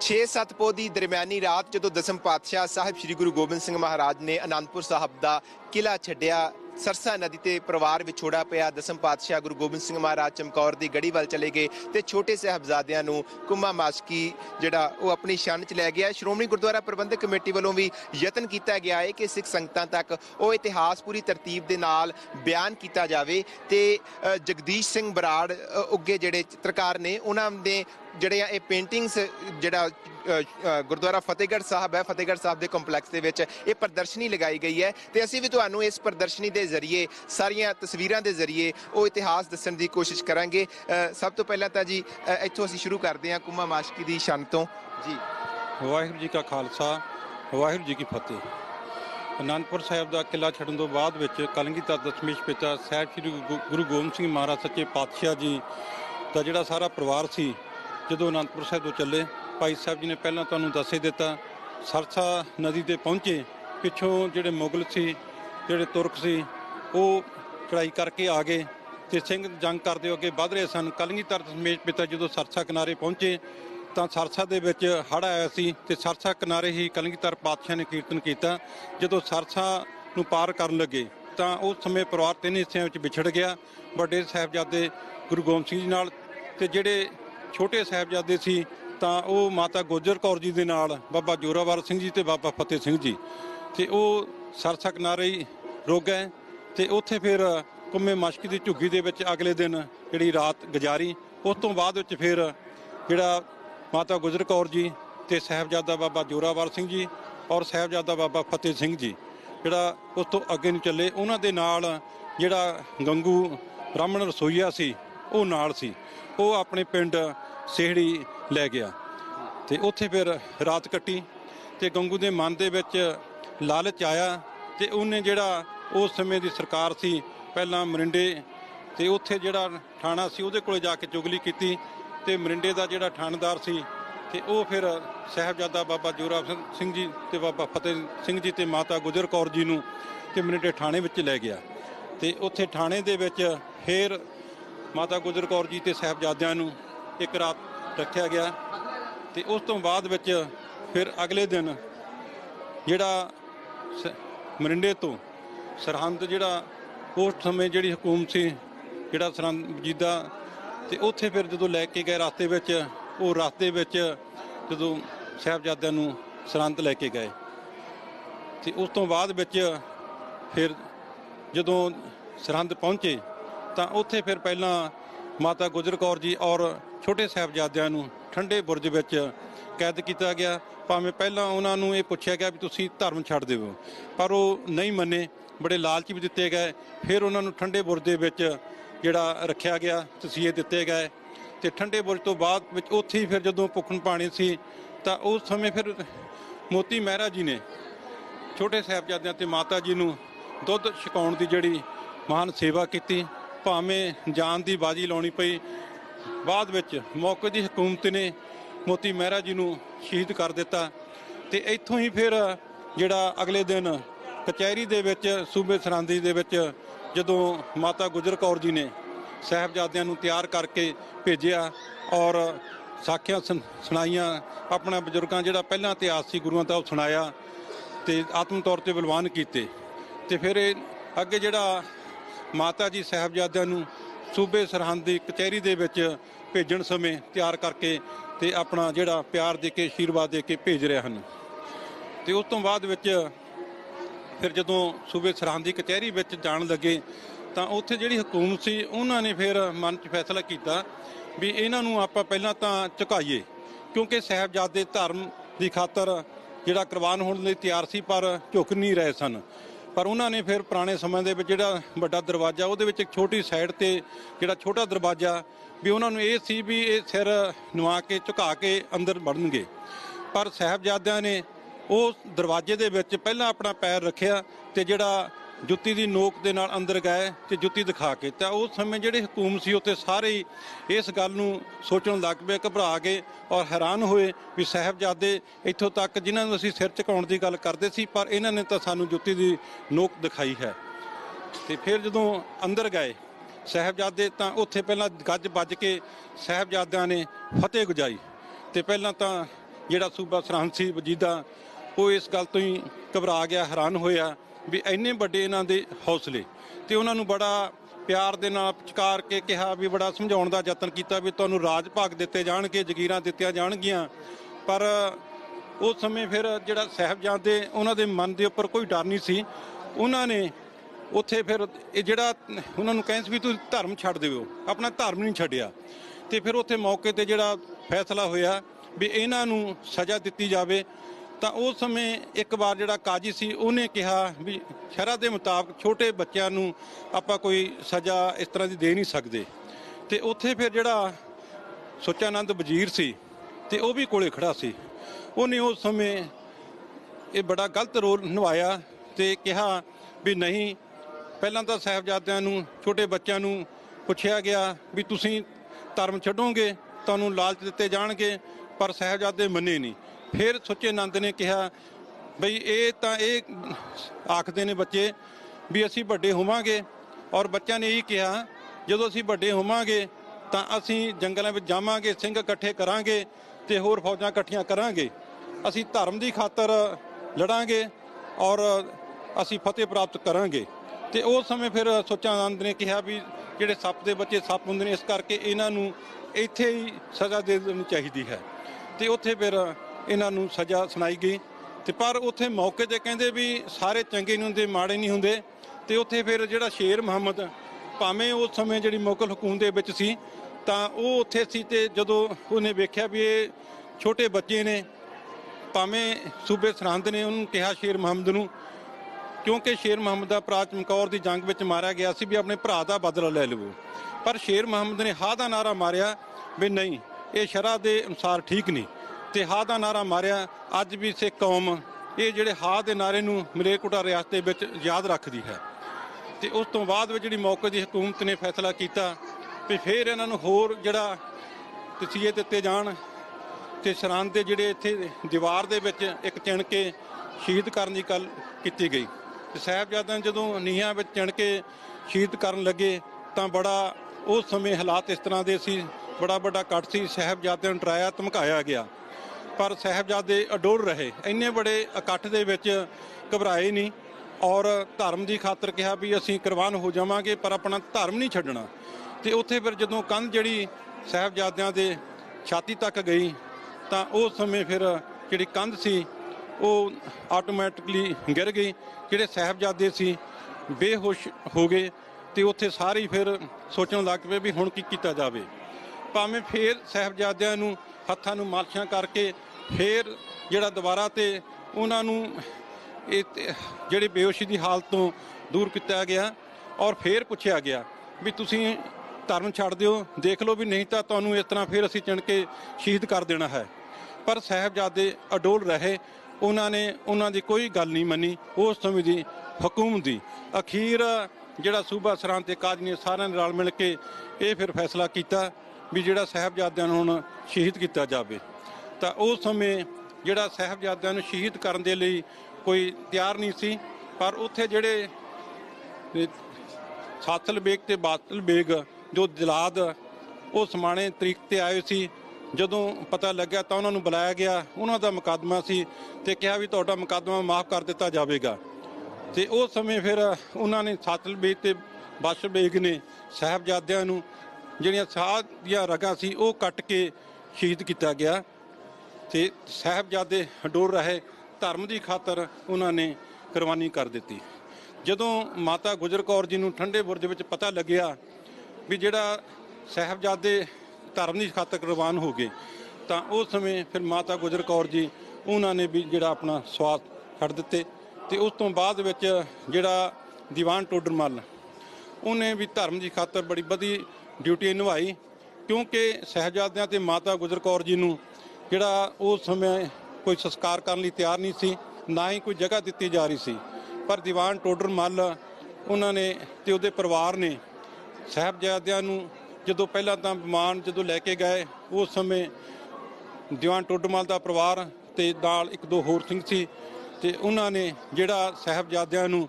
6-7 ਪੋ ਦੀ ਦਰਮਿਆਨੀ ਰਾਤ ਜਦੋਂ ਦਸਮ ਪਾਤਸ਼ਾਹ ਸਾਹਿਬ ਸ੍ਰੀ ਗੁਰੂ ਗੋਬਿੰਦ ਸਿੰਘ ਮਹਾਰਾਜ ਨੇ ਅਨੰਦਪੁਰ ਸਾਹਿਬ ਦਾ ਕਿਲਾ ਛੱਡਿਆ ਸਰਸਾ ਨਦੀ ਤੇ ਪਰਿਵਾਰ ਵਿਛੋੜਾ ਪਿਆ। ਦਸਮ ਪਾਤਸ਼ਾਹ ਗੁਰੂ ਗੋਬਿੰਦ ਸਿੰਘ ਮਹਾਰਾਜ ਚਮਕੌਰ ਦੀ ਗੜੀ ਵੱਲ ਚਲੇ ਗਏ ਤੇ ਛੋਟੇ ਸਾਹਿਬਜ਼ਾਦਿਆਂ ਨੂੰ ਕੁੰਮਾ ਮਾਸਕੀ ਜਿਹੜਾ ਉਹ ਆਪਣੀ ਸ਼ਾਨ ਚ ਲੈ ਗਿਆ। ਸ਼੍ਰੋਮਣੀ ਗੁਰਦੁਆਰਾ ਪ੍ਰਬੰਧਕ ਕਮੇਟੀ ਵੱਲੋਂ ਵੀ ਯਤਨ ਕੀਤਾ ਗਿਆ ਹੈ ਕਿ ਸਿੱਖ ਸੰਗਤਾਂ ਤੱਕ ਉਹ ਇਤਿਹਾਸ ਪੂਰੀ ਤਰਤੀਬ ਦੇ ਨਾਲ ਬਿਆਨ ਕੀਤਾ ਜਾਵੇ ਤੇ ਜਗਦੀਸ਼ ਸਿੰਘ ਬਰਾੜ ਅ, ਉੱਗੇ ਜਿਹੜੇ ਚਿੱਤਰਕਾਰ ਨੇ ਉਹਨਾਂ ਦੇ ਜਿਹੜੇ ਆ ਇਹ ਪੇਂਟਿੰਗਸ ਜਿਹੜਾ ਗੁਰਦੁਆਰਾ ਫਤਿਹਗੜ੍ਹ ਸਾਹਿਬ ਹੈ। ਫਤਿਹਗੜ੍ਹ ਸਾਹਿਬ ਦੇ ਕੰਪਲੈਕਸ ਦੇ ਵਿੱਚ ਇਹ ਪ੍ਰਦਰਸ਼ਨੀ ਲਗਾਈ ਗਈ ਹੈ ਤੇ ਅਸੀਂ ਵੀ ਤੁਹਾਨੂੰ ਇਸ ਪ੍ਰਦਰਸ਼ਨੀ ਦੇ ਜ਼ਰੀਏ, ਸਾਰੀਆਂ ਤਸਵੀਰਾਂ ਦੇ ਜ਼ਰੀਏ ਉਹ ਇਤਿਹਾਸ ਦੱਸਣ ਦੀ ਕੋਸ਼ਿਸ਼ ਕਰਾਂਗੇ। ਸਭ ਤੋਂ ਪਹਿਲਾਂ ਤਾਂ ਜੀ ਇੱਥੋਂ ਅਸੀਂ ਸ਼ੁਰੂ ਕਰਦੇ ਹਾਂ ਕੁਮਾ ਮਾਸ਼ਕੀ ਦੀ ਸ਼ਨ ਤੋਂ। ਜੀ। ਵਾਹਿਗੁਰੂ ਜੀ ਕਾ ਖਾਲਸਾ, ਵਾਹਿਗੁਰੂ ਜੀ ਕੀ ਫਤਿਹ। ਅਨੰਦਪੁਰ ਸਾਹਿਬ ਦਾ ਕਿਲਾ ਛੱਡਣ ਤੋਂ ਬਾਅਦ ਵਿੱਚ ਕਲਗੀਧਰ ਦਸ਼ਮੇਸ਼ ਪਿਤਾ ਸਾਹਿਬ ਸ੍ਰੀ ਗੁਰੂ ਗੁਰੂ ਗੋਬਿੰਦ ਸਿੰਘ ਮਹਾਰਾਜ ਸੱਚੇ ਪਾਤਸ਼ਾਹ ਜੀ ਦਾ ਜਿਹੜਾ ਸਾਰਾ ਪਰਿਵਾਰ ਸੀ, ਜਦੋਂ ਅਨੰਦਪੁਰ ਸਾਹਿਬ ਤੋਂ ਚੱਲੇ ਭਾਈ ਸਾਹਿਬ ਜੀ ਨੇ ਪਹਿਲਾਂ ਤੁਹਾਨੂੰ ਦੱਸੇ ਦਿੱਤਾ, ਸਰਸਾ ਨਦੀ ਤੇ ਪਹੁੰਚੇ, ਪਿੱਛੋਂ ਜਿਹੜੇ ਮੁਗਲ ਸੀ, ਜਿਹੜੇ ਤੁਰਕ ਸੀ, ਉਹ ਚੜਾਈ ਕਰਕੇ ਆ ਗਏ ਤੇ ਸਿੰਘ ਜੰਗ ਕਰਦੇ ਹੋ ਅੱਗੇ ਵੱਧ ਰਹੇ ਸਨ। ਕਲਗੀਧਰ ਦਸ਼ਮੇਸ਼ ਪਿਤਾ ਜਦੋਂ ਸਰਸਾ ਕਿਨਾਰੇ ਪਹੁੰਚੇ, ਤਾਂ ਸਰਸਾ ਦੇ ਵਿੱਚ ਹੜ੍ਹ ਆਇਆ ਸੀ ਤੇ ਸਰਸਾ ਕਿਨਾਰੇ ਹੀ ਕਲਗੀਧਰ ਪਾਤਸ਼ਾਹ ਨੇ ਕੀਰਤਨ ਕੀਤਾ। ਜਦੋਂ ਸਰਸਾ ਨੂੰ ਪਾਰ ਕਰਨ ਲੱਗੇ, ਤਾਂ ਉਸ ਸਮੇਂ ਪਰਿਵਾਰ ਤਿੰਨ ਹਿੱਸਿਆਂ ਵਿੱਚ ਵਿਛੜ ਗਿਆ। ਵੱਡੇ ਸਾਹਿਬਜ਼ਾਦੇ ਗੁਰੂ ਗੋਬਿੰਦ ਸਿੰਘ ਜੀ ਨਾਲ ਤੇ ਜਿਹੜੇ ਛੋਟੇ ਸਾਹਿਬਜ਼ਾਦੇ ਸੀ ਤਾਂ ਉਹ ਮਾਤਾ ਗੁਜਰ ਕੌਰ ਜੀ ਦੇ ਨਾਲ, ਬਾਬਾ ਜੋਰਾਵਰ ਸਿੰਘ ਜੀ ਤੇ ਬਾਬਾ ਫਤਿਹ ਸਿੰਘ ਜੀ। ਤੇ ਉਹ ਸਰਸਾ ਕਿਨਾਰੇ ਹੀ ਰੁਕ ਗਏ ਤੇ ਉੱਥੇ ਫਿਰ ਕੁੰਮੇ ਮਸ਼ਕ ਦੀ ਝੁੱਗੀ ਦੇ ਵਿੱਚ ਅਗਲੇ ਦਿਨ ਜਿਹੜੀ ਰਾਤ ਗੁਜ਼ਾਰੀ, ਉਸ ਤੋਂ ਬਾਅਦ ਵਿੱਚ ਫਿਰ ਜਿਹੜਾ ਮਾਤਾ ਗੁਜਰ ਕੌਰ ਜੀ ਤੇ ਸਾਹਿਬਜ਼ਾਦਾ ਬਾਬਾ ਜੋਰਾਵਰ ਸਿੰਘ ਜੀ ਔਰ ਸਾਹਿਬਜ਼ਾਦਾ ਬਾਬਾ ਫਤਿਹ ਸਿੰਘ ਜੀ, ਜਿਹੜਾ ਉਸ ਤੋਂ ਅੱਗੇ ਨੂੰ ਚੱਲੇ, ਉਹਨਾਂ ਦੇ ਨਾਲ ਜਿਹੜਾ ਗੰਗੂ ਬ੍ਰਾਹਮਣ ਰਸੋਈਆ ਸੀ, ਉਹ ਨਾਲ ਸੀ। ਉਹ ਆਪਣੇ ਪਿੰਡ ਸਿਹੜੀ ਲੈ ਗਿਆ। ਤੇ ਉੱਥੇ ਫਿਰ ਰਾਤ ਕੱਟੀ ਤੇ ਗੰਗੂ ਦੇ ਮਨ ਦੇ ਵਿੱਚ ਲਾਲਚ ਆਇਆ ਤੇ ਉਹਨੇ ਜਿਹੜਾ ਉਸ ਸਮੇਂ ਦੀ ਸਰਕਾਰ ਸੀ, ਪਹਿਲਾਂ ਮਰਿੰਡੇ ਤੇ ਉੱਥੇ ਜਿਹੜਾ ਥਾਣਾ ਸੀ ਉਹਦੇ ਕੋਲੇ ਜਾ ਕੇ ਚੁਗਲੀ ਕੀਤੀ ਤੇ ਮਰਿੰਡੇ ਦਾ ਜਿਹੜਾ ਥਾਣੇਦਾਰ ਸੀ ਤੇ ਉਹ ਫਿਰ ਸਾਹਿਬਜ਼ਾਦਾ ਬਾਬਾ ਜੋਰਾ ਸਿੰਘ ਜੀ ਤੇ ਬਾਬਾ ਫਤਿਹ ਸਿੰਘ ਜੀ ਤੇ ਮਾਤਾ ਗੁਜਰ ਕੌਰ ਜੀ ਨੂੰ ਤੇ ਮਰਿੰਡੇ ਥਾਣੇ ਵਿੱਚ ਲੈ ਗਿਆ। ਤੇ ਉੱਥੇ ਥਾਣੇ ਦੇ ਵਿੱਚ ਫਿਰ ਮਾਤਾ ਗੁਜਰ ਕੌਰ ਜੀ ਤੇ ਸਾਹਿਬਜ਼ਾਦਿਆਂ ਨੂੰ ਇੱਕ ਰਾਤ ਰੱਖਿਆ ਗਿਆ ਤੇ ਉਸ ਤੋਂ ਬਾਅਦ ਵਿੱਚ ਫਿਰ ਅਗਲੇ ਦਿਨ ਜਿਹੜਾ ਸ- ਮਰਿੰਡੇ ਤੋਂ ਸਰਹੰਦ ਜਿਹੜਾ ਉਸ ਸਮੇਂ ਜਿਹੜੀ ਹਕੂਮਤ ਸੀ, ਜਿਹੜਾ ਸਰਹੰਦ ਵਜੀਦਾ ਤੇ ਉੱਥੇ ਫਿਰ ਜਦੋਂ ਲੈ ਕੇ ਗਏ ਰਸਤੇ ਵਿੱਚ, ਉਹ ਰਸਤੇ ਵਿੱਚ ਜਦੋਂ ਸਾਹਿਬਜ਼ਾਦਿਆਂ ਨੂੰ ਸਰਹੰਦ ਲੈ ਕੇ ਗਏ। ਤੇ ਉਸ ਤੋਂ ਬਾਅਦ ਵਿੱਚ ਫਿਰ ਜਦੋਂ ਸਰਹੰਦ ਪਹੁੰਚੇ ਤਾਂ ਉੱਥੇ ਫਿਰ ਪਹਿਲਾਂ ਮਾਤਾ ਗੁਜਰ ਕੌਰ ਜੀ ਔਰ ਛੋਟੇ ਸਾਹਿਬਜ਼ਾਦਿਆਂ ਨੂੰ ਠੰਡੇ ਬੁਰਜ ਵਿੱਚ ਕੈਦ ਕੀਤਾ ਗਿਆ। ਭਾਵੇਂ ਪਹਿਲਾਂ ਉਹਨਾਂ ਨੂੰ ਇਹ ਪੁੱਛਿਆ ਗਿਆ ਵੀ ਤੁਸੀਂ ਧਰਮ ਛੱਡ ਦਿਓ, ਪਰ ਉਹ ਨਹੀਂ ਮੰਨੇ। ਬੜੇ ਲਾਲਚ ਵੀ ਦਿੱਤੇ ਗਏ। ਫਿਰ ਉਹਨਾਂ ਨੂੰ ਠੰਡੇ ਬੁਰਜ ਦੇ ਵਿੱਚ ਜਿਹੜਾ ਰੱਖਿਆ ਗਿਆ, ਤਸੀਹੇ ਦਿੱਤੇ ਗਏ। ਤੇ ਠੰਡੇ ਬੁਰਜ ਤੋਂ ਬਾਅਦ ਵਿੱਚ ਉੱਥੇ ਹੀ ਫਿਰ ਜਦੋਂ ਭੁੱਖਣ ਪਾਣੀ ਸੀ, ਤਾਂ ਉਸ ਸਮੇਂ ਫਿਰ ਮੋਤੀ ਮਹਿਰਾ ਜੀ ਨੇ ਛੋਟੇ ਸਾਹਿਬਜ਼ਾਦਿਆਂ ਤੇ ਮਾਤਾ ਜੀ ਨੂੰ ਦੁੱਧ ਛਕਾਉਣ ਦੀ ਜਿਹੜੀ ਮਹਾਨ ਸੇਵਾ ਕੀਤੀ। ਭਾਵੇਂ ਜਾਨ ਦੀ ਬਾਜੀ ਲਾਉਣੀ ਪਈ, ਬਾਅਦ ਵਿੱਚ ਮੌਕੇ ਦੀ ਹਕੂਮਤ ਨੇ ਮੋਤੀ ਮਹਿਰਾ ਜੀ ਨੂੰ ਸ਼ਹੀਦ ਕਰ ਦਿੱਤਾ ਤੇ ਇੱਥੋਂ ਹੀ ਫਿਰ ਜਿਹੜਾ ਅਗਲੇ ਦਿਨ ਕਚਹਿਰੀ ਦੇ ਵਿੱਚ, ਸੂਬੇ ਸਰਾਂਦੀ ਦੇ ਵਿੱਚ ਜਦੋਂ ਮਾਤਾ ਗੁਜਰ ਕੌਰ ਜੀ ਨੇ ਸਾਹਿਬਜ਼ਾਦਿਆਂ ਨੂੰ ਤਿਆਰ ਕਰਕੇ ਭੇਜਿਆ ਔਰ ਸਾਖੀਆਂ ਸੁਣਾਈਆਂ, ਆਪਣਾ ਬਜ਼ੁਰਗਾਂ ਜਿਹੜਾ ਪਹਿਲਾਂ ਇਤਿਹਾਸ ਸੀ ਗੁਰੂਆਂ ਦਾ ਉਹ ਸੁਣਾਇਆ ਤੇ ਆਤਮ ਤੌਰ ਤੇ ਬਲਵਾਨ ਕੀਤੇ ਤੇ ਫਿਰ ਅੱਗੇ ਜਿਹੜਾ ਮਾਤਾ ਜੀ ਸਾਹਿਬਜ਼ਾਦਿਆਂ ਨੂੰ ਸੂਬੇ ਸਰਹੰਦ ਦੀ ਕਚਹਿਰੀ ਦੇ ਵਿੱਚ ਭੇਜਣ ਸਮੇਂ ਤਿਆਰ ਕਰਕੇ ਤੇ ਆਪਣਾ ਜਿਹੜਾ ਪਿਆਰ ਦੇ ਕੇ ਆਸ਼ੀਰਵਾਦ ਦੇ ਕੇ ਭੇਜ ਰਹੇ ਹਨ। ਤੇ ਉਸ ਤੋਂ ਬਾਅਦ ਵਿੱਚ ਫਿਰ ਜਦੋਂ ਸੂਬੇ ਸਰਹੰਦ ਦੀ ਕਚਹਿਰੀ ਵਿੱਚ ਜਾਣ ਲੱਗੇ, ਤਾਂ ਉੱਥੇ ਜਿਹੜੀ ਹਕੂਮਤ ਸੀ, ਉਹਨਾਂ ਨੇ ਫਿਰ ਮਨ 'ਚ ਫੈਸਲਾ ਕੀਤਾ ਵੀ ਇਹਨਾਂ ਨੂੰ ਆਪਾਂ ਪਹਿਲਾਂ ਤਾਂ ਝੁਕਾਈਏ, ਕਿਉਂਕਿ ਸਾਹਿਬਜ਼ਾਦੇ ਧਰਮ ਦੀ ਖਾਤਰ ਜਿਹੜਾ ਕੁਰਬਾਨ ਹੋਣ ਲਈ ਤਿਆਰ ਸੀ, ਪਰ ਝੁਕ ਨਹੀਂ ਰਹੇ ਸਨ। ਪਰ ਉਹਨਾਂ ਨੇ ਫਿਰ ਪੁਰਾਣੇ ਸਮੇਂ ਦੇ ਵਿੱਚ ਜਿਹੜਾ ਵੱਡਾ ਦਰਵਾਜ਼ਾ, ਉਹਦੇ ਵਿੱਚ ਇੱਕ ਛੋਟੀ ਸਾਈਡ ਤੇ ਜਿਹੜਾ ਛੋਟਾ ਦਰਵਾਜ਼ਾ ਵੀ ਉਹਨਾਂ ਨੂੰ ਇਹ ਸੀ ਵੀ ਇਹ ਸਿਰ ਨਵਾ ਕੇ, ਝੁਕਾ ਕੇ ਅੰਦਰ ਵੜਨਗੇ। ਪਰ ਸਾਹਿਬਜ਼ਾਦਿਆਂ ਨੇ ਉਹ ਦਰਵਾਜ਼ੇ ਦੇ ਵਿੱਚ ਪਹਿਲਾਂ ਆਪਣਾ ਪੈਰ ਰੱਖਿਆ ਤੇ ਜਿਹੜਾ ਜੁੱਤੀ ਦੀ ਨੋਕ ਦੇ ਨਾਲ ਅੰਦਰ ਗਏ ਤੇ ਜੁੱਤੀ ਦਿਖਾ ਕੇ ਤਾਂ ਉਸ ਸਮੇਂ ਜਿਹੜੇ ਹਕੂਮਤ ਸੀ ਉੱਤੇ ਸਾਰੇ ਹੀ ਇਸ ਗੱਲ ਨੂੰ ਸੋਚਣ ਲੱਗ ਪਏ, ਘਬਰਾ ਗਏ ਔਰ ਹੈਰਾਨ ਹੋਏ ਵੀ ਸਾਹਿਬਜ਼ਾਦੇ ਇੱਥੋਂ ਤੱਕ ਜਿਨ੍ਹਾਂ ਨੂੰ ਅਸੀਂ ਸਿਰ ਝੁਕਾਉਣ ਦੀ ਗੱਲ ਕਰਦੇ ਸੀ, ਪਰ ਇਹਨਾਂ ਨੇ ਤਾਂ ਸਾਨੂੰ ਜੁੱਤੀ ਦੀ ਨੋਕ ਦਿਖਾਈ ਹੈ। ਤੇ ਫਿਰ ਜਦੋਂ ਅੰਦਰ ਗਏ ਸਾਹਿਬਜ਼ਾਦੇ ਤਾਂ ਉੱਥੇ ਪਹਿਲਾਂ ਗੱਜ ਵੱਜ ਕੇ ਸਾਹਿਬਜ਼ਾਦਿਆਂ ਨੇ ਫਤਿਹ ਗੁਜਾਈ ਤੇ ਪਹਿਲਾਂ ਤਾਂ ਜਿਹੜਾ ਸੂਬਾ ਸਰਹੰਦ ਸੀ ਵਜੀਦਾ, ਉਹ ਇਸ ਗੱਲ ਤੋਂ ਹੀ ਘਬਰਾ ਗਿਆ, ਹੈਰਾਨ ਹੋਇਆ ਵੀ ਇੰਨੇ ਵੱਡੇ ਇਹਨਾਂ ਦੇ ਹੌਸਲੇ ਤੇ ਉਹਨਾਂ ਨੂੰ ਬੜਾ ਪਿਆਰ ਦੇ ਨਾਲ ਪੁਚਕਾਰ ਕੇ ਕਿਹਾ ਵੀ ਬੜਾ ਸਮਝਾਉਣ ਦਾ ਯਤਨ ਕੀਤਾ ਵੀ ਤੁਹਾਨੂੰ ਰਾਜ ਭਾਗ ਦਿੱਤੇ ਜਾਣਗੇ, ਜ਼ਗੀਰਾਂ ਦਿੱਤੀਆਂ ਜਾਣਗੀਆਂ। ਪਰ ਉਸ ਸਮੇਂ ਫਿਰ ਜਿਹੜਾ ਸਾਹਿਬਜ਼ਾਦੇ ਉਹਨਾਂ ਦੇ ਮਨ ਦੇ ਉੱਪਰ ਕੋਈ ਡਰ ਨਹੀਂ ਸੀ। ਉਹਨਾਂ ਨੇ ਉੱਥੇ ਫਿਰ ਇਹ ਜਿਹੜਾ ਉਹਨਾਂ ਨੂੰ ਕਹਿੰਦੇ ਸੀ ਵੀ ਤੁਸੀਂ ਧਰਮ ਛੱਡ ਦਿਓ, ਆਪਣਾ ਧਰਮ ਨਹੀਂ ਛੱਡਿਆ। ਤੇ ਫਿਰ ਉੱਥੇ ਮੌਕੇ ਤੇ ਜਿਹੜਾ ਫੈਸਲਾ ਹੋਇਆ ਵੀ ਇਹਨਾਂ ਨੂੰ ਸਜ਼ਾ ਦਿੱਤੀ ਜਾਵੇ। ਤਾਂ ਉਸ ਸਮੇਂ ਇੱਕ ਵਾਰ ਜਿਹੜਾ ਕਾਜੀ ਸੀ, ਉਹਨੇ ਕਿਹਾ ਵੀ ਸ਼ਰਅ ਦੇ ਮੁਤਾਬਕ ਛੋਟੇ ਬੱਚਿਆਂ ਨੂੰ ਆਪਾਂ ਕੋਈ ਸਜ਼ਾ ਇਸ ਤਰ੍ਹਾਂ ਦੀ ਦੇ ਨਹੀਂ ਸਕਦੇ। ਤੇ ਉੱਥੇ ਫਿਰ ਜਿਹੜਾ ਸੁੱਚਾਨੰਦ ਵਜ਼ੀਰ ਸੀ ਤੇ ਉਹ ਵੀ ਕੋਲੇ ਖੜਾ ਸੀ। ਉਹਨੇ ਉਸ ਸਮੇਂ ਇਹ ਬੜਾ ਗਲਤ ਰੋਲ ਨਿਭਾਇਆ ਤੇ ਕਿਹਾ ਵੀ ਨਹੀਂ, ਪਹਿਲਾਂ ਤਾਂ ਸਾਹਿਬਜ਼ਾਦਿਆਂ ਨੂੰ, ਛੋਟੇ ਬੱਚਿਆਂ ਨੂੰ ਪੁੱਛਿਆ ਗਿਆ ਵੀ ਤੁਸੀਂ ਧਰਮ ਛੱਡੋਗੇ, ਤੁਹਾਨੂੰ ਲਾਲਚ ਦਿੱਤੇ ਜਾਣਗੇ, ਪਰ ਸਾਹਿਬਜ਼ਾਦੇ ਮੰਨੇ ਨਹੀਂ। ਫਿਰ ਸੁੱਚੇ ਆਨੰਦ ਨੇ ਕਿਹਾ ਬਈ ਇਹ ਤਾਂ ਇਹ ਆਖਦੇ ਨੇ ਬੱਚੇ ਵੀ ਅਸੀਂ ਵੱਡੇ ਹੋਵਾਂਗੇ ਔਰ ਬੱਚਿਆਂ ਨੇ ਇਹ ਕਿਹਾ, ਜਦੋਂ ਅਸੀਂ ਵੱਡੇ ਹੋਵਾਂਗੇ ਤਾਂ ਅਸੀਂ ਜੰਗਲਾਂ ਵਿੱਚ ਜਾਵਾਂਗੇ, ਸਿੰਘ ਇਕੱਠੇ ਕਰਾਂਗੇ ਤੇ ਹੋਰ ਫੌਜਾਂ ਇਕੱਠੀਆਂ ਕਰਾਂਗੇ। ਅਸੀਂ ਧਰਮ ਦੀ ਖਾਤਰ ਲੜਾਂਗੇ ਔਰ ਅਸੀਂ ਫਤਿਹ ਪ੍ਰਾਪਤ ਕਰਾਂਗੇ। ਤੇ ਉਸ ਸਮੇਂ ਫਿਰ ਸੁੱਚਾਨੰਦ ਨੇ ਕਿਹਾ ਵੀ ਜਿਹੜੇ ਸੱਪ ਦੇ ਬੱਚੇ ਸੱਪ ਹੁੰਦੇ ਨੇ, ਇਸ ਕਰਕੇ ਇਹਨਾਂ ਨੂੰ ਇੱਥੇ ਹੀ ਸਜ਼ਾ ਦੇ ਦੇਣੀ ਚਾਹੀਦੀ ਹੈ। ਤੇ ਉੱਥੇ ਫਿਰ ਇਹਨਾਂ ਨੂੰ ਸਜ਼ਾ ਸੁਣਾਈ ਗਈ ਤੇ ਪਰ ਉੱਥੇ ਮੌਕੇ ਤੇ ਕਹਿੰਦੇ ਵੀ ਸਾਰੇ ਚੰਗੇ ਨਹੀਂ ਹੁੰਦੇ, ਮਾੜੇ ਨਹੀਂ ਹੁੰਦੇ ਤੇ ਉੱਥੇ ਫਿਰ ਜਿਹੜਾ ਸ਼ੇਰ ਮੁਹੰਮਦ ਭਾਵੇਂ ਉਸ ਸਮੇਂ ਜਿਹੜੀ ਮੁਗਲ ਹਕੂਮਤ ਦੇ ਵਿੱਚ ਸੀ ਤਾਂ ਉਹ ਉੱਥੇ ਸੀ ਤੇ ਜਦੋਂ ਉਹਨੇ ਵੇਖਿਆ ਵੀ ਇਹ ਛੋਟੇ ਬੱਚੇ ਨੇ, ਭਾਵੇਂ ਸੂਬੇ ਸਰਹੰਦ ਨੇ ਉਹਨੂੰ ਕਿਹਾ ਸ਼ੇਰ ਮੁਹੰਮਦ ਨੂੰ, ਕਿਉਂਕਿ ਸ਼ੇਰ ਮੁਹੰਮਦ ਦਾ ਭਰਾ ਚਮਕੌਰ ਦੀ ਜੰਗ ਵਿੱਚ ਮਾਰਿਆ ਗਿਆ ਸੀ ਵੀ ਆਪਣੇ ਭਰਾ ਦਾ ਬਦਲਾ ਲੈ ਲਵੋ। ਪਰ ਸ਼ੇਰ ਮੁਹੰਮਦ ਨੇ ਹਾਂ ਦਾ ਨਾਰਾ ਮਾਰਿਆ ਵੀ ਨਹੀਂ, ਇਹ ਸ਼ਰਾ ਦੇ ਅਨੁਸਾਰ ਠੀਕ ਨਹੀਂ। ਤੇ ਹਾਂ ਦਾ ਨਾਰਾ ਮਾਰਿਆ, ਅੱਜ ਵੀ ਸਿੱਖ ਕੌਮ ਇਹ ਜਿਹੜੇ ਹਾਂ ਦੇ ਨਾਰੇ ਨੂੰ ਮਲੇਰਕੋਟਾ ਰਿਆਸਤ ਦੇ ਵਿੱਚ ਯਾਦ ਰੱਖਦੀ ਹੈ। ਤੇ ਉਸ ਤੋਂ ਬਾਅਦ ਵਿੱਚ ਜਿਹੜੀ ਮੌਕੇ ਦੀ ਹਕੂਮਤ ਨੇ ਫੈਸਲਾ ਕੀਤਾ ਵੀ ਫਿਰ ਇਹਨਾਂ ਨੂੰ ਹੋਰ ਜਿਹੜਾ ਤਸੀਹੇ ਦਿੱਤੇ ਜਾਣ ਤੇ ਸਰਹੰਦ ਦੇ ਜਿਹੜੇ ਇੱਥੇ ਦੀਵਾਰ ਦੇ ਵਿੱਚ ਇੱਕ ਚਿਣ ਕੇ ਸ਼ਹੀਦ ਕਰਨ ਦੀ ਗੱਲ ਕੀਤੀ ਗਈ। ਤੇ ਸਾਹਿਬਜ਼ਾਦਿਆਂ ਨੇ ਜਦੋਂ ਨੀਹਾਂ ਵਿੱਚ ਚਿਣ ਕੇ ਸ਼ਹੀਦ ਕਰਨ ਲੱਗੇ ਤਾਂ ਬੜਾ ਉਸ ਸਮੇਂ ਹਾਲਾਤ ਇਸ ਤਰ੍ਹਾਂ ਦੇ ਸੀ, ਬੜਾ ਵੱਡਾ ਕੱਟ ਸੀ, ਸਾਹਿਬਜ਼ਾਦਿਆਂ ਨੂੰ ਡਰਾਇਆ, ਧਮਕਾਇਆ ਗਿਆ। ਪਰ ਸਾਹਿਬਜ਼ਾਦੇ ਅਡੋਲ ਰਹੇ। ਇੰਨੇ ਬੜੇ ਇਕੱਠ ਦੇ ਵਿੱਚ ਘਬਰਾਏ ਨਹੀਂ ਔਰ ਧਰਮ ਦੀ ਖਾਤਰ ਕਿਹਾ ਵੀ ਅਸੀਂ ਕੁਰਬਾਨ ਹੋ ਜਾਵਾਂਗੇ, ਪਰ ਆਪਣਾ ਧਰਮ ਨਹੀਂ ਛੱਡਣਾ। ਤੇ ਉੱਥੇ ਫਿਰ ਜਦੋਂ ਕੰਧ ਜਿਹੜੀ ਸਾਹਿਬਜ਼ਾਦਿਆਂ ਦੇ ਛਾਤੀ ਤੱਕ ਗਈ, ਤਾਂ ਉਸ ਸਮੇਂ ਫਿਰ ਜਿਹੜੀ ਕੰਧ ਸੀ, ਉਹ ਆਟੋਮੈਟਿਕਲੀ ਗਿਰ ਗਈ। ਜਿਹੜੇ ਸਾਹਿਬਜ਼ਾਦੇ ਸੀ, ਬੇਹੋਸ਼ ਹੋ ਗਏ ਤੇ ਉੱਥੇ ਸਾਰੇ ਹੀ ਫਿਰ ਸੋਚਣ ਲੱਗ ਪਏ ਵੀ ਹੁਣ ਕੀ ਕੀਤਾ ਜਾਵੇ। ਭਾਵੇਂ ਫੇਰ ਸਾਹਿਬਜ਼ਾਦਿਆਂ ਨੂੰ ਹੱਥਾਂ ਨੂੰ ਮਾਲਸ਼ਾਂ ਕਰਕੇ ਫੇਰ ਜਿਹੜਾ ਦੁਬਾਰਾ ਤੇ ਉਹਨਾਂ ਨੂੰ ਇਹ ਜਿਹੜੇ ਬੇਹੋਸ਼ੀ ਦੀ ਹਾਲਤ ਤੋਂ ਦੂਰ ਕੀਤਾ ਗਿਆ ਔਰ ਫੇਰ ਪੁੱਛਿਆ ਗਿਆ ਵੀ ਤੁਸੀਂ ਧਰਮ ਛੱਡ ਦਿਓ, ਦੇਖ ਲਓ ਵੀ ਨਹੀਂ ਤਾਂ ਤੁਹਾਨੂੰ ਇਸ ਤਰ੍ਹਾਂ ਫੇਰ ਅਸੀਂ ਚਿਣ ਕੇ ਸ਼ਹੀਦ ਕਰ ਦੇਣਾ ਹੈ। ਪਰ ਸਾਹਿਬਜ਼ਾਦੇ ਅਡੋਲ ਰਹੇ, ਉਹਨਾਂ ਨੇ ਉਹਨਾਂ ਦੀ ਕੋਈ ਗੱਲ ਨਹੀਂ ਮੰਨੀ, ਉਸ ਸਮੇਂ ਦੀ ਹਕੂਮਤ ਦੀ। ਅਖੀਰ ਜਿਹੜਾ ਸੂਬਾ ਸਰਹੰਦ ਤੇ ਕਾਜ ਨੇ ਸਾਰਿਆਂ ਨੇ ਰਲ ਮਿਲ ਕੇ ਇਹ ਫਿਰ ਫੈਸਲਾ ਕੀਤਾ ਵੀ ਜਿਹੜਾ ਸਾਹਿਬਜ਼ਾਦਿਆਂ ਨੂੰ ਹੁਣ ਸ਼ਹੀਦ ਕੀਤਾ ਜਾਵੇ। ਤਾਂ ਉਸ ਸਮੇਂ ਜਿਹੜਾ ਸਾਹਿਬਜ਼ਾਦਿਆਂ ਨੂੰ ਸ਼ਹੀਦ ਕਰਨ ਦੇ ਲਈ ਕੋਈ ਤਿਆਰ ਨਹੀਂ ਸੀ, ਪਰ ਉੱਥੇ ਜਿਹੜੇ ਇਹ ਸਾਤਲ ਬੇਗ ਤੇ ਬਾਤਲ ਬੇਗ ਜੋ ਜਲਾਦ ਉਹ ਸਮਾਣੇ ਤਰੀਕ ਤੇ ਆਏ ਸੀ, ਜਦੋਂ ਪਤਾ ਲੱਗਿਆ ਤਾਂ ਉਹਨਾਂ ਨੂੰ ਬੁਲਾਇਆ ਗਿਆ, ਉਹਨਾਂ ਦਾ ਮੁਕੱਦਮਾ ਸੀ ਤੇ ਕਿਹਾ ਵੀ ਤੁਹਾਡਾ ਮੁਕੱਦਮਾ ਮਾਫ ਕਰ ਦਿੱਤਾ ਜਾਵੇਗਾ। ਤੇ ਉਸ ਸਮੇਂ ਫਿਰ ਉਹਨਾਂ ਨੇ ਸਾਤਲ ਬੇਗ ਤੇ ਬਸ਼ ਬੇਗ ਨੇ ਸਾਹਿਬਜ਼ਾਦਿਆਂ ਨੂੰ ਜਿਹੜੀਆਂ ਸਾਹ ਦੀਆਂ ਰਗਾਂ ਸੀ ਉਹ ਕੱਟ ਕੇ ਸ਼ਹੀਦ ਕੀਤਾ ਗਿਆ। ਤੇ ਸਾਹਿਬਜ਼ਾਦੇ ਡੋਰ ਰਹੇ ਧਰਮ ਦੀ ਖਾਤਰ ਉਹਨਾਂ ਨੇ ਕੁਰਬਾਨੀ ਕਰ ਦਿੱਤੀ। ਜਦੋਂ ਮਾਤਾ ਗੁਜਰ ਕੌਰ ਜੀ ਨੂੰ ਠੰਡੇ ਬੁਰਜ ਵਿੱਚ ਪਤਾ ਲੱਗਿਆ ਵੀ ਜਿਹੜਾ ਸਾਹਿਬਜ਼ਾਦੇ ਧਰਮ ਦੀ ਖਾਤਰ ਕੁਰਬਾਨ ਹੋ ਗਏ, ਤਾਂ ਉਸ ਸਮੇਂ ਫਿਰ ਮਾਤਾ ਗੁਜਰ ਕੌਰ ਜੀ ਉਹਨਾਂ ਨੇ ਵੀ ਜਿਹੜਾ ਆਪਣਾ ਸਵਾਸ ਛੱਡ ਦਿੱਤੇ ਤੇ ਉਸ ਤੋਂ ਬਾਅਦ ਵਿੱਚ ਜਿਹੜਾ ਦੀਵਾਨ ਟੋਡਰ ਮੱਲ ਉਹਨੇ ਵੀ ਧਰਮ ਦੀ ਖਾਤਰ ਬੜੀ ਵਧੀ ਡਿਊਟੀ ਨਿਭਾਈ ਕਿਉਂਕਿ ਸਹਿਜਾਦਿਆਂ ਤੇ ਮਾਤਾ ਗੁਜਰ ਕੌਰ ਜੀ ਨੂੰ ਜਿਹੜਾ ਉਸ ਸਮੇਂ ਕੋਈ ਸੰਸਕਾਰ ਕਰਨ ਲਈ ਤਿਆਰ ਨਹੀਂ ਸੀ, ਨਾ ਹੀ ਕੋਈ ਜਗ੍ਹਾ ਦਿੱਤੀ ਜਾ ਰਹੀ ਸੀ। ਪਰ ਦੀਵਾਨ ਟੋਡਰ ਮੱਲ ਉਹਨਾਂ ਨੇ ਤੇ ਉਹਦੇ ਪਰਿਵਾਰ ਨੇ ਸਾਹਿਬਜ਼ਾਦਿਆਂ ਨੂੰ ਜਦੋਂ ਪਹਿਲਾਂ ਤਾਂ ਵਿਮਾਨ ਜਦੋਂ ਲੈ ਕੇ ਗਏ, ਉਸ ਸਮੇਂ ਦੀਵਾਨ ਟੋਡਰਮਲ ਦਾ ਪਰਿਵਾਰ ਤੇ ਨਾਲ ਇੱਕ ਦੋ ਹੋਰ ਸਿੰਘ ਸੀ ਤੇ ਉਹਨਾਂ ਨੇ ਜਿਹੜਾ ਸਾਹਿਬਜ਼ਾਦਿਆਂ ਨੂੰ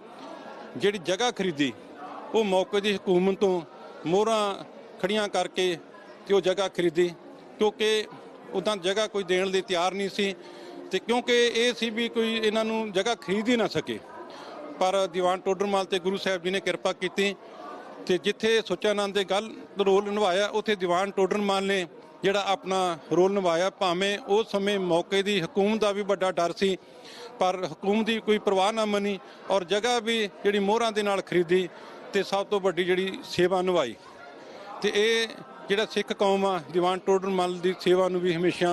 ਜਿਹੜੀ ਜਗ੍ਹਾ ਖਰੀਦੀ, ਉਹ ਮੌਕੇ ਦੀ ਹਕੂਮਤ ਤੋਂ ਮੋਹਰਾਂ ਖੜੀਆਂ ਕਰਕੇ ਤੇ ਉਹ ਜਗ੍ਹਾ ਖਰੀਦੀ ਕਿਉਂਕਿ ਉਦਾਂ ਜਗ੍ਹਾ ਕੋਈ ਦੇਣ ਲਈ ਤਿਆਰ ਨਹੀਂ ਸੀ ਤੇ ਕਿਉਂਕਿ ਇਹ ਸੀ ਵੀ ਕੋਈ ਇਹਨਾਂ ਨੂੰ ਜਗ੍ਹਾ ਖਰੀਦ ਹੀ ਨਾ ਸਕੇ। ਪਰ ਦੀਵਾਨ ਟੋਡਰਮਲ ਤੇ ਗੁਰੂ ਸਾਹਿਬ ਜੀ ਨੇ ਕਿਰਪਾ ਕੀਤੀ ਤੇ ਜਿੱਥੇ ਸੁੱਚਾਨੰਦ ਦੇ ਗੱਲ ਰੋਲ ਨਿਭਾਇਆ, ਉੱਥੇ ਦੀਵਾਨ ਟੋਡਰਮਲ ਨੇ ਜਿਹੜਾ ਆਪਣਾ ਰੋਲ ਨਿਭਾਇਆ, ਭਾਵੇਂ ਉਸ ਸਮੇਂ ਮੌਕੇ ਦੀ ਹਕੂਮਤ ਦਾ ਵੀ ਵੱਡਾ ਡਰ ਸੀ, ਪਰ ਹਕੂਮਤ ਦੀ ਕੋਈ ਪਰਵਾਹ ਨਾ ਮੰਨੀ ਔਰ ਜਗ੍ਹਾ ਵੀ ਜਿਹੜੀ ਮੋਹਰਾਂ ਦੇ ਨਾਲ ਖਰੀਦੀ ਤੇ ਸਭ ਤੋਂ ਵੱਡੀ ਜਿਹੜੀ ਸੇਵਾ ਨਿਭਾਈ। ਤੇ ਇਹ ਜਿਹੜਾ ਸਿੱਖ ਕੌਮ ਆ, ਦੀਵਾਨ ਟੋਡਰਮਲ ਦੀ ਸੇਵਾ ਨੂੰ ਵੀ ਹਮੇਸ਼ਾ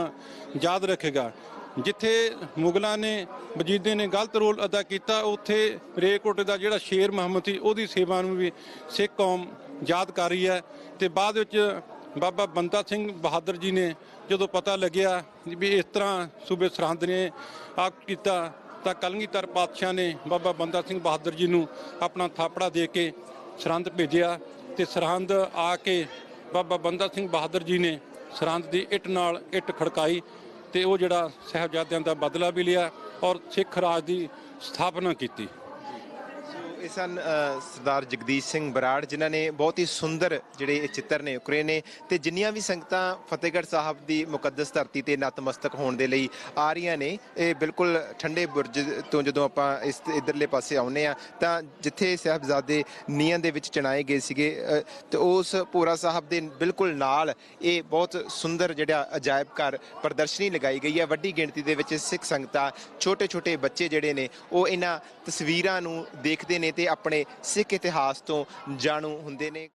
ਯਾਦ ਰੱਖੇਗਾ। ਜਿੱਥੇ ਮੁਗਲਾਂ ਨੇ ਵਜੀਦੇ ਨੇ ਗਲਤ ਰੋਲ ਅਦਾ ਕੀਤਾ, ਉੱਥੇ ਰੇਕੋਟ ਦਾ ਜਿਹੜਾ ਸ਼ੇਰ ਮੁਹੰਮਦ ਸੀ, ਉਹਦੀ ਸੇਵਾ ਨੂੰ ਵੀ ਸਿੱਖ ਕੌਮ ਯਾਦ ਕਰ ਰਹੀ ਹੈ। ਤੇ ਬਾਅਦ ਵਿੱਚ ਬਾਬਾ ਬੰਦਾ ਸਿੰਘ ਬਹਾਦਰ ਜੀ ਨੇ ਜਦੋਂ ਪਤਾ ਲੱਗਿਆ ਵੀ ਇਸ ਤਰ੍ਹਾਂ ਸੂਬੇ ਸਰਹੰਦ ਨੇ ਆਪ ਕੀਤਾ, ਤਾਂ ਕਲਗੀਧਰ ਪਾਤਸ਼ਾਹ ਨੇ ਬਾਬਾ ਬੰਦਾ ਸਿੰਘ ਬਹਾਦਰ ਜੀ ਨੂੰ ਆਪਣਾ ਥਾਪੜਾ ਦੇ ਕੇ ਸਰਹੰਦ ਭੇਜਿਆ। ਤੇ ਸਰਹੰਦ ਆ ਕੇ ਬਾਬਾ ਬੰਦਾ ਸਿੰਘ ਬਹਾਦਰ ਜੀ ਨੇ ਸਰਹੰਦ ਦੀ ਇੱਟ ਨਾਲ ਇੱਟ ਖੜਕਾਈ ਤੇ ਉਹ ਜਿਹੜਾ ਸਾਹਿਬਜ਼ਾਦਿਆਂ ਦਾ ਬਦਲਾ ਵੀ ਲਿਆ ਔਰ ਸਿੱਖ ਰਾਜ ਦੀ ਸਥਾਪਨਾ ਕੀਤੀ। ਇਹ ਸਨ ਸਰਦਾਰ ਜਗਦੀਸ਼ ਸਿੰਘ ਬਰਾੜ ਜਿਨ੍ਹਾਂ ਨੇ ਬਹੁਤ ਹੀ ਸੁੰਦਰ ਜਿਹੜੇ ਇਹ ਚਿੱਤਰ ਨੇ ਉਕਰੇ ਨੇ ਤੇ ਜਿੰਨੀਆਂ ਵੀ ਸੰਗਤਾਂ ਫਤਿਹਗੜ੍ਹ ਸਾਹਿਬ ਦੀ ਮੁਕੱਦਸ ਧਰਤੀ ਤੇ ਨਤਮਸਤਕ ਹੋਣ ਦੇ ਲਈ ਆ ਰਹੀਆਂ ਨੇ ਇਹ ਬਿਲਕੁਲ ਠੰਡੇ ਬੁਰਜ ਤੋਂ ਜਦੋਂ ਆਪਾਂ ਇਸ ਇਧਰਲੇ ਪਾਸੇ ਆਉਨੇ ਆ ਤਾਂ ਜਿੱਥੇ ਸਾਹਿਬਜ਼ਾਦੇ ਨੀਹਾਂ ਦੇ ਵਿੱਚ ਚਣਾਏ ਗਏ ਸੀਗੇ ਅ, ਤੇ ਉਸ ਪੂਰਾ ਸਾਹਿਬ ਦੇ ਬਿਲਕੁਲ ਨਾਲ ਇਹ ਬਹੁਤ ਸੁੰਦਰ ਜਿਹੜਾ ਅਜਾਇਬ ਘਰ ਪ੍ਰਦਰਸ਼ਨੀ ਲਗਾਈ ਗਈ ਹੈ। ਵੱਡੀ ਗਿਣਤੀ ਦੇ ਵਿੱਚ ਸਿੱਖ ਸੰਗਤਾਂ ਛੋਟੇ ਛੋਟੇ ਬੱਚੇ ਜਿਹੜੇ ਨੇ ਉਹ ਇਹਨਾਂ ਤਸਵੀਰਾਂ ਨੂੰ ਦੇਖਦੇ ਨੇ ਨੇ ਤੇ ਆਪਣੇ ਸਿੱਖ ਇਤਿਹਾਸ ਤੋਂ ਜਾਣੂ ਹੁੰਦੇ ਨੇ।